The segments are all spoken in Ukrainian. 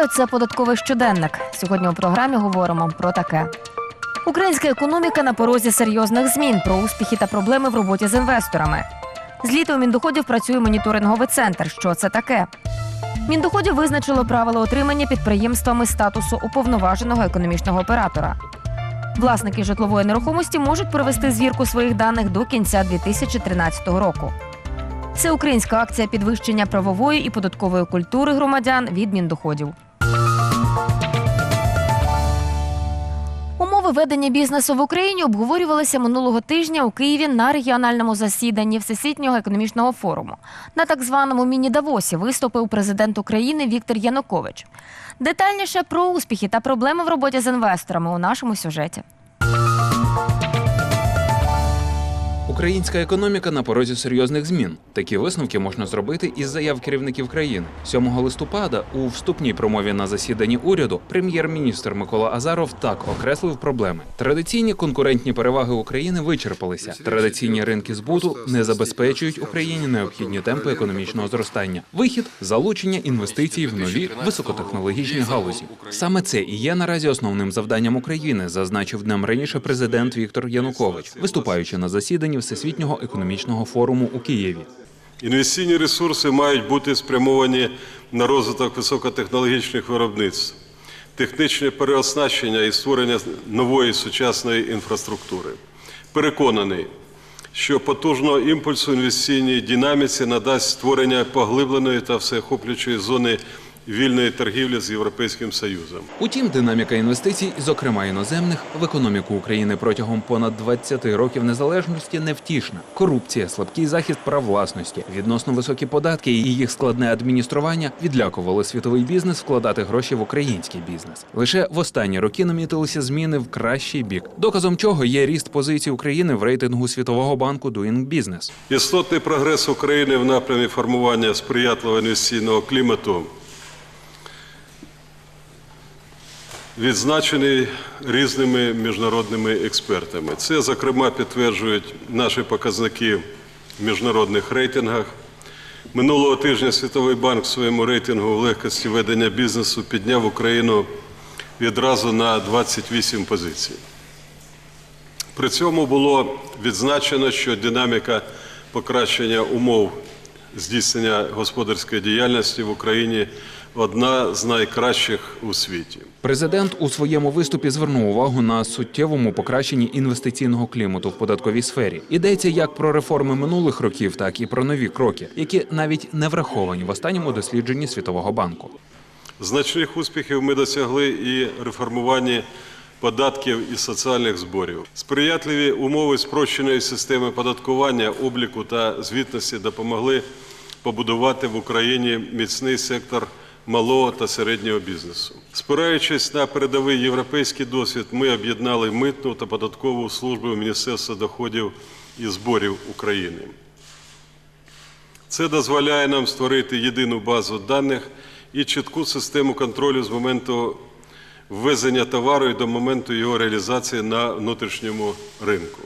Вітаю, це податковий щоденник. Сьогодні у програмі говоримо про таке. Українська економіка на порозі серйозних змін про успіхи та проблеми в роботі з інвесторами. З літа Міндоходів працює моніторинговий центр. Що це таке? Міндоходів визначило правила отримання підприємствами статусу уповноваженого економічного оператора. Власники житлової нерухомості можуть провести звірку своїх даних до кінця 2013 року. Це українська акція підвищення правової і податкової культури громадян від міндоходів. Ведення бізнесу в Україні обговорювалися минулого тижня у Києві на регіональному засіданні Всесвітнього економічного форуму. На так званому міні-Давосі виступив президент України Віктор Янукович. Детальніше про успіхи та проблеми в роботі з інвесторами у нашому сюжеті. Українська економіка на порозі серйозних змін. Такі висновки можна зробити із заяв керівників країни. 7 листопада у вступній промові на засіданні уряду прем'єр-міністр Микола Азаров так окреслив проблеми. Традиційні конкурентні переваги України вичерпалися. Традиційні ринки збуту не забезпечують Україні необхідні темпи економічного зростання. Вихід залучення інвестицій в нові високотехнологічні галузі. Саме це і є наразі основним завданням України, зазначив днем раніше президент Віктор Янукович, виступаючи на засіданні Всесвітнього економічного форуму у Києві. Інвестиційні ресурси мають бути спрямовані на розвиток високотехнологічних виробництв, технічне переоснащення і створення нової сучасної інфраструктури. Переконаний, що потужного імпульсу інвестиційній динаміці надасть створення поглибленої та всеохоплюючої зони вільної торгівлі з Європейським Союзом. Утім, динаміка інвестицій, зокрема іноземних, в економіку України протягом понад 20 років незалежності невтішна. Корупція, слабкий захист прав власності, відносно високі податки і їх складне адміністрування відлякували світовий бізнес вкладати гроші в український бізнес. Лише в останні роки намітилися зміни в кращий бік, доказом чого є ріст позицій України в рейтингу Світового банку Doing Business. Істотний прогрес України в напрямі формування сприятливого інвестиційного клімату відзначений різними міжнародними експертами. Це, зокрема, підтверджують наші показники в міжнародних рейтингах. Минулого тижня Світовий банк в своєму рейтингу в легкості ведення бізнесу підняв Україну відразу на 28 позицій. При цьому було відзначено, що динаміка покращення умов здійснення господарської діяльності в Україні одна з найкращих у світі. Президент у своєму виступі звернув увагу на суттєвому покращенні інвестиційного клімату в податковій сфері. Йдеться як про реформи минулих років, так і про нові кроки, які навіть не враховані в останньому дослідженні Світового банку. Значних успіхів ми досягли і реформуванні податків і соціальних зборів. Сприятливі умови спрощеної системи податкування, обліку та звітності допомогли побудувати в Україні міцний сектор малого та середнього бізнесу. Спираючись на передовий європейський досвід, ми об'єднали митну та податкову службу Міністерства доходів і зборів України. Це дозволяє нам створити єдину базу даних і чітку систему контролю з моменту ввезення товару і до моменту його реалізації на внутрішньому ринку.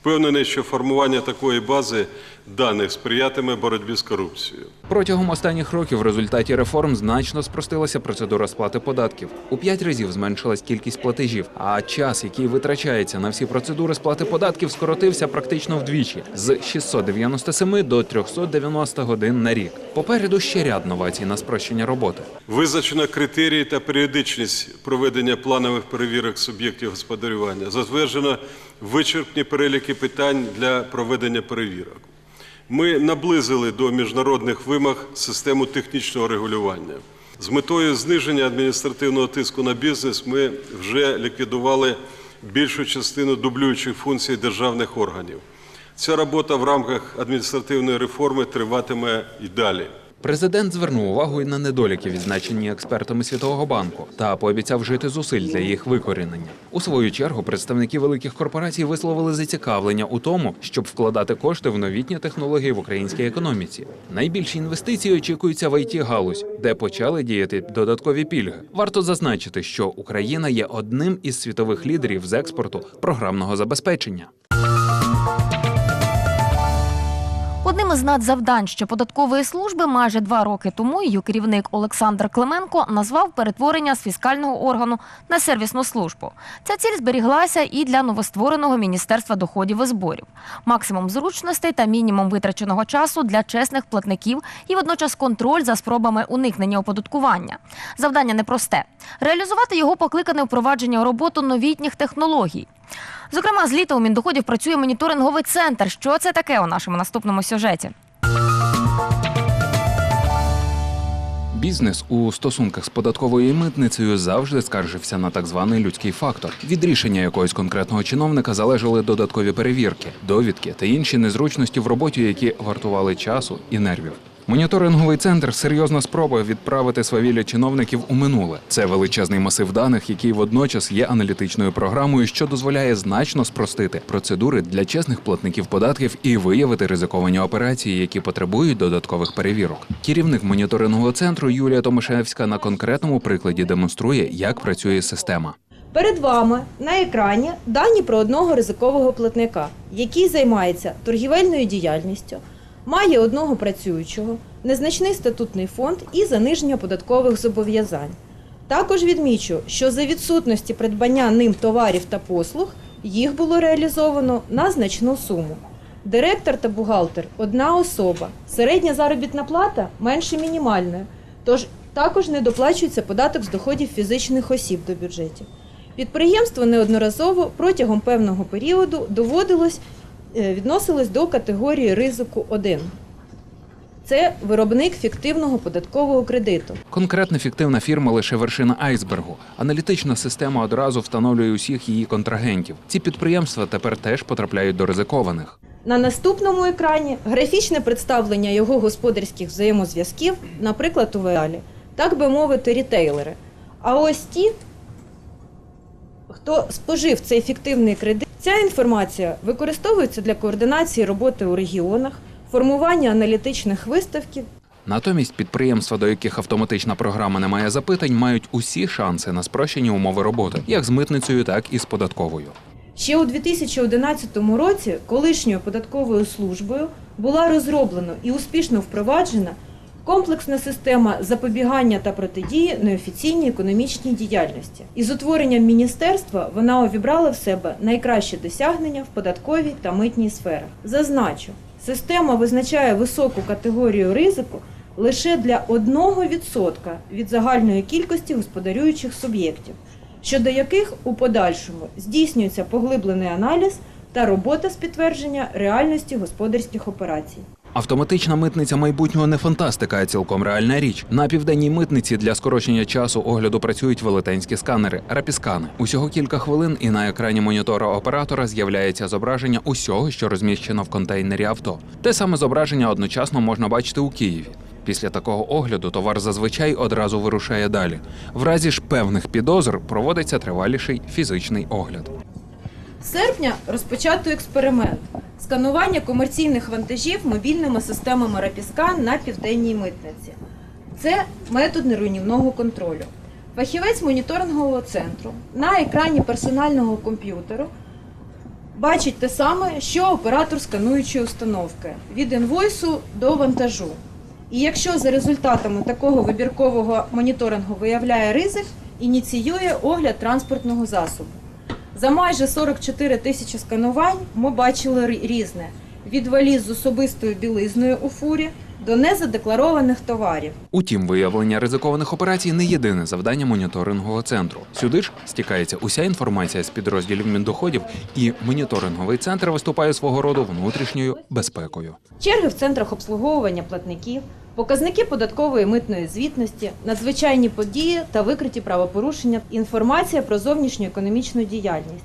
Впевнений, що формування такої бази даних сприятиме боротьбі з корупцією. Протягом останніх років в результаті реформ значно спростилася процедура сплати податків. У п'ять разів зменшилась кількість платежів, а час, який витрачається на всі процедури сплати податків, скоротився практично вдвічі з 697 до 390 годин на рік. Попереду ще ряд новацій на спрощення роботи. Визначено критерії та періодичність проведення планових перевірок суб'єктів господарювання. Затверджено вичерпні переліки питань для проведення перевірок. Ми наблизили до міжнародних вимог систему технічного регулювання. З метою зниження адміністративного тиску на бізнес ми вже ліквідували більшу частину дублюючих функцій державних органів. Ця робота в рамках адміністративної реформи триватиме і далі. Президент звернув увагу і на недоліки, відзначені експертами Світового банку, та пообіцяв жити зусиль для їх викорінення. У свою чергу представники великих корпорацій висловили зацікавлення у тому, щоб вкладати кошти в новітні технології в українській економіці. Найбільші інвестиції очікуються в it галузь, де почали діяти додаткові пільги. Варто зазначити, що Україна є одним із світових лідерів з експорту програмного забезпечення. Одним із надзавдань ще податкової служби майже два роки тому її керівник Олександр Клименко назвав перетворення з фіскального органу на сервісну службу. Ця ціль зберіглася і для новоствореного міністерства доходів і зборів. Максимум зручностей та мінімум витраченого часу для чесних платників і водночас контроль за спробами уникнення оподаткування. Завдання непросте. Реалізувати його покликане впровадження у роботу новітніх технологій. Зокрема, з літа у Міндоходів працює моніторинговий центр. Що це таке у нашому наступному сюжеті? Бізнес у стосунках з податковою і митницею завжди скаржився на так званий людський фактор. Від рішення якогось конкретного чиновника залежали додаткові перевірки, довідки та інші незручності в роботі, які вартували часу і нервів. Моніторинговий центр серйозна спроба відправити свавілля чиновників у минуле. Це величезний масив даних, який водночас є аналітичною програмою, що дозволяє значно спростити процедури для чесних платників податків і виявити ризиковані операції, які потребують додаткових перевірок. Керівник моніторингового центру Юлія Томишевська на конкретному прикладі демонструє, як працює система. Перед вами на екрані дані про одного ризикового платника, який займається торгівельною діяльністю, має одного працюючого, незначний статутний фонд і заниження податкових зобов'язань. Також відмічу, що за відсутності придбання ним товарів та послуг їх було реалізовано на значну суму. Директор та бухгалтер одна особа. Середня заробітна плата менше мінімальної, тож також не доплачується податок з доходів фізичних осіб до бюджетів. Підприємство неодноразово протягом певного періоду доводилось відносилось до категорії ризику 1. Це виробник фіктивного податкового кредиту. Конкретна фіктивна фірма лише вершина айсбергу. Аналітична система одразу встановлює усіх її контрагентів. Ці підприємства тепер теж потрапляють до ризикованих. На наступному екрані графічне представлення його господарських взаємозв'язків, наприклад, у Веалі, так би мовити, рітейлери. А ось ті, хто спожив цей фіктивний кредит, ця інформація використовується для координації роботи у регіонах, формування аналітичних виставків Натомість підприємства, до яких автоматична програма не має запитань, мають усі шанси на спрощені умови роботи, як з митницею, так і з податковою. Ще у 2011 році колишньою податковою службою була розроблена і успішно впроваджена комплексна система запобігання та протидії неофіційній економічній діяльності. Із утворенням міністерства вона увібрала в себе найкращі досягнення в податковій та митній сферах. Зазначу, система визначає високу категорію ризику лише для 1% від загальної кількості господарюючих суб'єктів щодо яких у подальшому здійснюється поглиблений аналіз та робота з підтвердження реальності господарських операцій. Автоматична митниця майбутнього не фантастика, а цілком реальна річ. На південній митниці для скорочення часу огляду працюють велетенські сканери, рапіскани. Усього кілька хвилин, і на екрані монітора оператора з'являється зображення усього, що розміщено в контейнері авто. Те саме зображення одночасно можна бачити у Києві. Після такого огляду товар зазвичай одразу вирушає далі. В разі ж певних підозр проводиться триваліший фізичний огляд. Серпня розпочато експеримент сканування комерційних вантажів мобільними системами Рапіскан на південній митниці. Це метод неруйнівного контролю. Фахівець моніторингового центру на екрані персонального комп'ютеру бачить те саме, що оператор скануючої установки від інвойсу до вантажу. І якщо за результатами такого вибіркового моніторингу виявляє ризик, ініціює огляд транспортного засобу. За майже 44 тисячі сканувань ми бачили різне: від валіз з особистою білизною у фурі до незадекларованих товарів. Утім, виявлення ризикованих операцій не єдине завдання моніторингового центру. Сюди ж стікається уся інформація з підрозділів міндоходів, і моніторинговий центр виступає свого роду внутрішньою безпекою. Черги в центрах обслуговування платників, показники податкової митної звітності, надзвичайні події та викриті правопорушення, інформація про зовнішню економічну діяльність,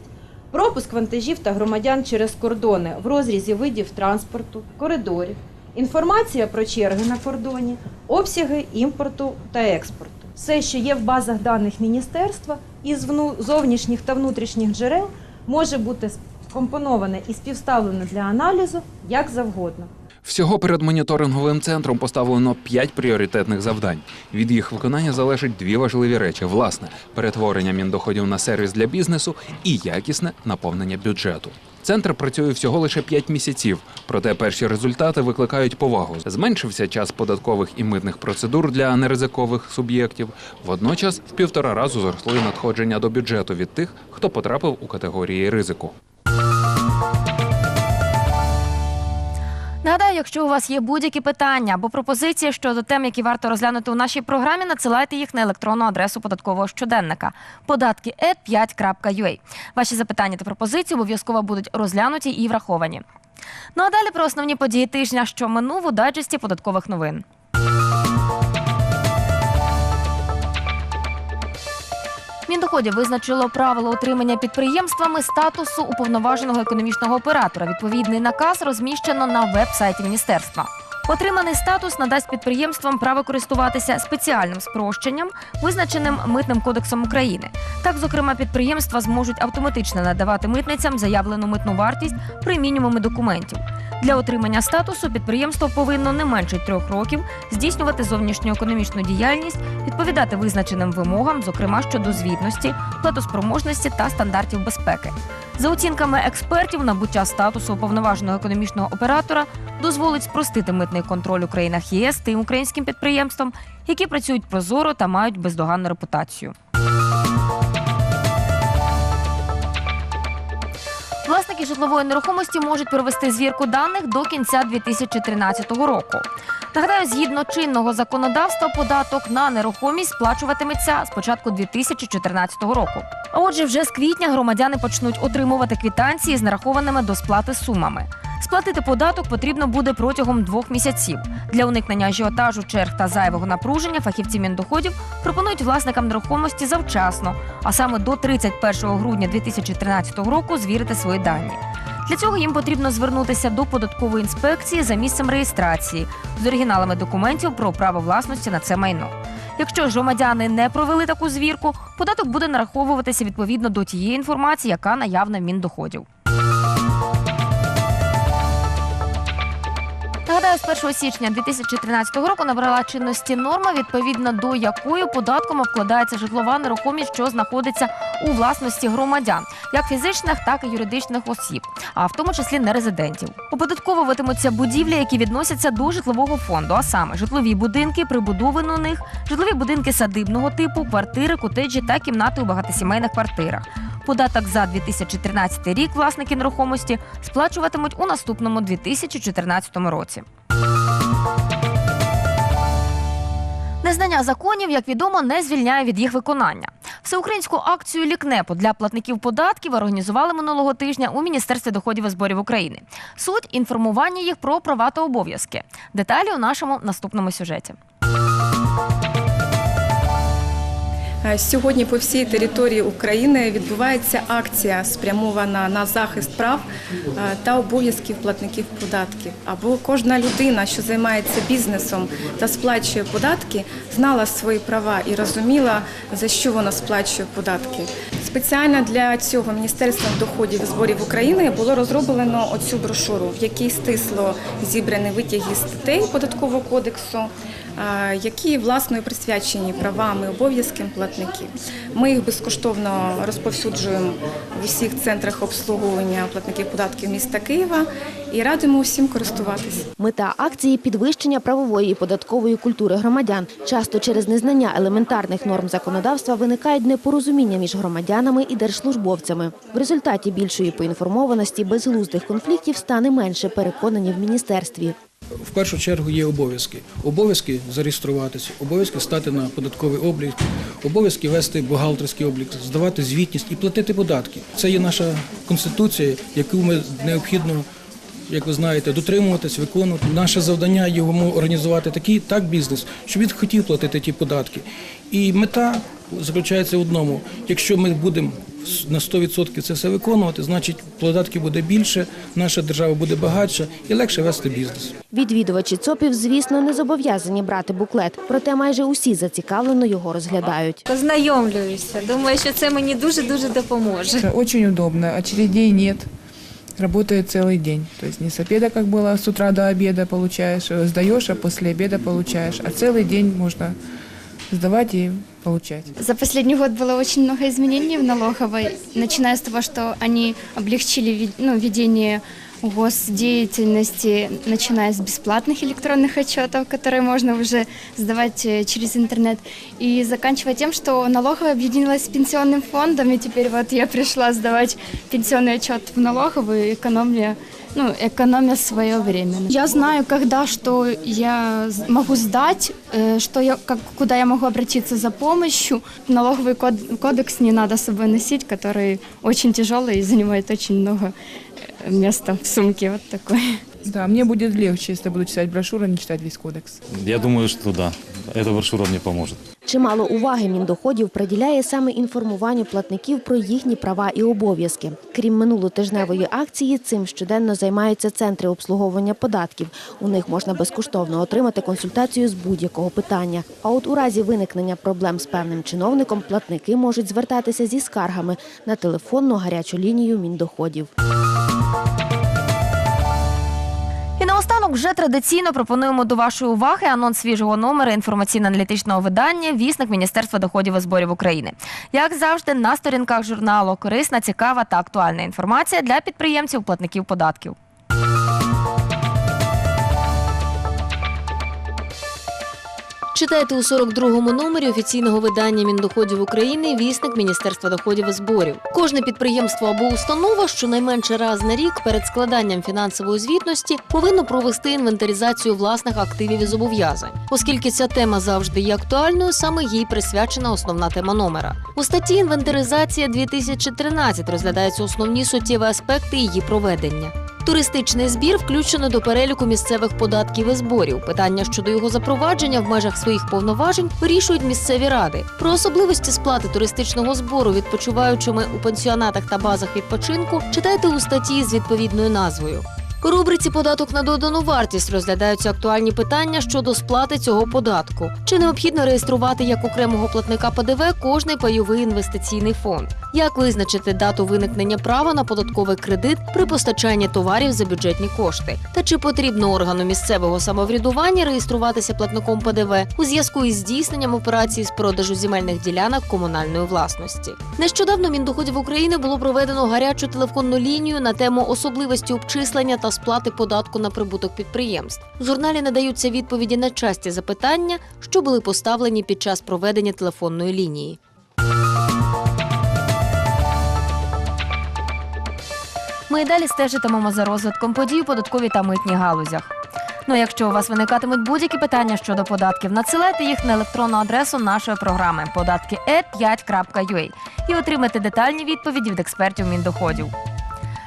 пропуск вантажів та громадян через кордони в розрізі видів транспорту, коридорів, інформація про черги на кордоні, обсяги імпорту та експорту. Все, що є в базах даних міністерства із зовнішніх та внутрішніх джерел, може бути скомпоноване і співставлене для аналізу як завгодно. Всього перед моніторинговим центром поставлено п'ять пріоритетних завдань. Від їх виконання залежать дві важливі речі: власне, перетворення міндоходів на сервіс для бізнесу і якісне наповнення бюджету. Центр працює всього лише 5 місяців, проте перші результати викликають повагу. Зменшився час податкових і митних процедур для неризикових суб'єктів. Водночас в півтора разу зросли надходження до бюджету від тих, хто потрапив у категорії ризику. Якщо у вас є будь-які питання або пропозиції щодо тем, які варто розглянути у нашій програмі, надсилайте їх на електронну адресу податкового щоденника податки.5.ua. Ваші запитання та пропозиції обов'язково будуть розглянуті і враховані. Ну а далі про основні події тижня, що минув у дайджесті податкових новин. Міндоходів визначило правило отримання підприємствами статусу уповноваженого економічного оператора. Відповідний наказ розміщено на веб-сайті міністерства. Отриманий статус надасть підприємствам право користуватися спеціальним спрощенням, визначеним митним кодексом України. Так, зокрема, підприємства зможуть автоматично надавати митницям заявлену митну вартість при мінімумі документів. Для отримання статусу підприємство повинно не менше трьох років здійснювати зовнішню економічну діяльність, відповідати визначеним вимогам, зокрема щодо звітності, платоспроможності та стандартів безпеки. За оцінками експертів, набуття статусу уповноваженого економічного оператора дозволить спростити митний контроль у країнах ЄС тим українським підприємствам, які працюють прозоро та мають бездоганну репутацію. Власники житлової нерухомості можуть провести звірку даних до кінця 2013 року. Нагадаю, згідно чинного законодавства, податок на нерухомість сплачуватиметься з початку 2014 року. А отже, вже з квітня громадяни почнуть отримувати квитанції з нарахованими до сплати сумами. Сплатити податок потрібно буде протягом двох місяців. Для уникнення ажіотажу, черг та зайвого напруження фахівці міндоходів пропонують власникам нерухомості завчасно, а саме до 31 грудня 2013 року звірити свої дані. Для цього їм потрібно звернутися до податкової інспекції за місцем реєстрації з оригіналами документів про право власності на це майно. Якщо ж громадяни не провели таку звірку, податок буде нараховуватися відповідно до тієї інформації, яка наявна в міндоходів. Нагадаю, з 1 січня 2013 року набрала чинності норма, відповідно до якої податком обкладається житлова нерухомість, що знаходиться у власності громадян, як фізичних, так і юридичних осіб, а в тому числі нерезидентів. Оподатковуватимуться будівлі, які відносяться до житлового фонду, а саме житлові будинки, прибудови на них, житлові будинки садибного типу, квартири, котеджі та кімнати у багатосімейних квартирах. Податок за 2013 рік власники нерухомості сплачуватимуть у наступному 2014 році. Незнання законів, як відомо, не звільняє від їх виконання. Всеукраїнську акцію Лікнепо для платників податків організували минулого тижня у Міністерстві доходів і зборів України. Суть інформування їх про права та обов'язки. Деталі у нашому наступному сюжеті. Сьогодні по всій території України відбувається акція, спрямована на захист прав е, та обов'язків платників податків. Або кожна людина, що займається бізнесом та сплачує податки, знала свої права і розуміла, за що вона сплачує податки. Спеціально для цього Міністерством доходів і зборів України було розроблено оцю брошуру, в якій стисло зібрані витяги статей податкового кодексу які власною присвячені правам і обов'язкам платників. Ми їх безкоштовно розповсюджуємо в усіх центрах обслуговування платників податків міста Києва і радимо усім користуватися. Мета акції підвищення правової і податкової культури громадян. Часто через незнання елементарних норм законодавства виникають непорозуміння між громадянами і держслужбовцями. В результаті більшої поінформованості безглуздих конфліктів стане менше, переконані в міністерстві. В першу чергу є обов'язки. Обов'язки зареєструватися, обов'язки стати на податковий облік, обов'язки вести бухгалтерський облік, здавати звітність і платити податки. Це є наша конституція, яку ми необхідно, як ви знаєте, дотримуватись, виконувати. Наше завдання йому організувати такий так бізнес, щоб він хотів платити ті податки. І мета заключається в одному: якщо ми будемо на 100% це все виконувати, значить податків буде більше, наша держава буде багатша і легше вести бізнес. Відвідувачі ЦОПів, звісно, не зобов'язані брати буклет, проте майже усі зацікавлено його розглядають. Познайомлююся. Думаю, що це мені дуже-дуже допоможе. Это Очень удобно, очередей нет. Работает целый день. То есть не с обеда, как было, с утра до обеда получаешь, э, сдаешь, а после обеда получаешь. А целый день можно сдавать и получать. За последний год было очень много изменений в налоговой, начиная с того, что они облегчили ви- ну, ведение госдеятельности, начиная с бесплатных электронных отчетов, которые можно уже сдавать э, через интернет, и заканчивая тем, что налоговая объединилась с пенсионным фондом, и теперь вот я пришла сдавать пенсионный отчет в налоговую, экономия ну, экономя свое время. Я знаю, когда что я з- могу сдать, э, что я, как, куда я могу обратиться за помощью. Налоговый код- кодекс не надо с собой носить, который очень тяжелый и занимает очень много э, места в сумке. Вот такой. Да, мне будет легче, если я буду читать брошюру, а не читать весь кодекс. Я думаю, что да. Эта брошюра мне поможет. Чимало уваги Міндоходів приділяє саме інформуванню платників про їхні права і обов'язки. Крім минулотижневої акції, цим щоденно займаються центри обслуговування податків. У них можна безкоштовно отримати консультацію з будь-якого питання. А от у разі виникнення проблем з певним чиновником платники можуть звертатися зі скаргами на телефонну гарячу лінію Міндоходів. Вже традиційно пропонуємо до вашої уваги анонс свіжого номера інформаційно-аналітичного видання Вісник Міністерства доходів і зборів України. Як завжди, на сторінках журналу корисна, цікава та актуальна інформація для підприємців, платників податків. Читайте у 42-му номері офіційного видання Міндоходів України Вісник Міністерства доходів і зборів. Кожне підприємство або установа щонайменше раз на рік перед складанням фінансової звітності повинно провести інвентаризацію власних активів і зобов'язань. Оскільки ця тема завжди є актуальною, саме їй присвячена основна тема номера. У статті інвентаризація 2013 розглядаються основні суттєві аспекти її проведення. Туристичний збір включено до переліку місцевих податків і зборів. Питання щодо його запровадження в межах своїх повноважень вирішують місцеві ради. Про особливості сплати туристичного збору відпочиваючими у пансіонатах та базах відпочинку читайте у статті з відповідною назвою. У рубриці податок на додану вартість розглядаються актуальні питання щодо сплати цього податку. Чи необхідно реєструвати як окремого платника ПДВ кожний пайовий інвестиційний фонд? Як визначити дату виникнення права на податковий кредит при постачанні товарів за бюджетні кошти? Та чи потрібно органу місцевого самоврядування реєструватися платником ПДВ у зв'язку із здійсненням операції з продажу земельних ділянок комунальної власності? Нещодавно Міндоходів України було проведено гарячу телефонну лінію на тему особливості обчислення та сплати податку на прибуток підприємств. В журналі надаються відповіді на часті запитання, що були поставлені під час проведення телефонної лінії. Ми і далі стежитимемо за розвитком подій у податковій та митній галузях. Ну, якщо у вас виникатимуть будь-які питання щодо податків, надсилайте їх на електронну адресу нашої програми податки.5.ua і отримайте детальні відповіді від експертів Міндоходів.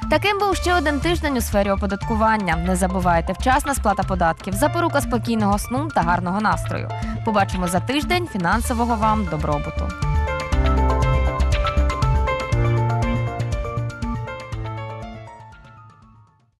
Таким був ще один тиждень у сфері оподаткування. Не забувайте вчасна сплата податків, запорука спокійного сну та гарного настрою. Побачимо за тиждень фінансового вам добробуту.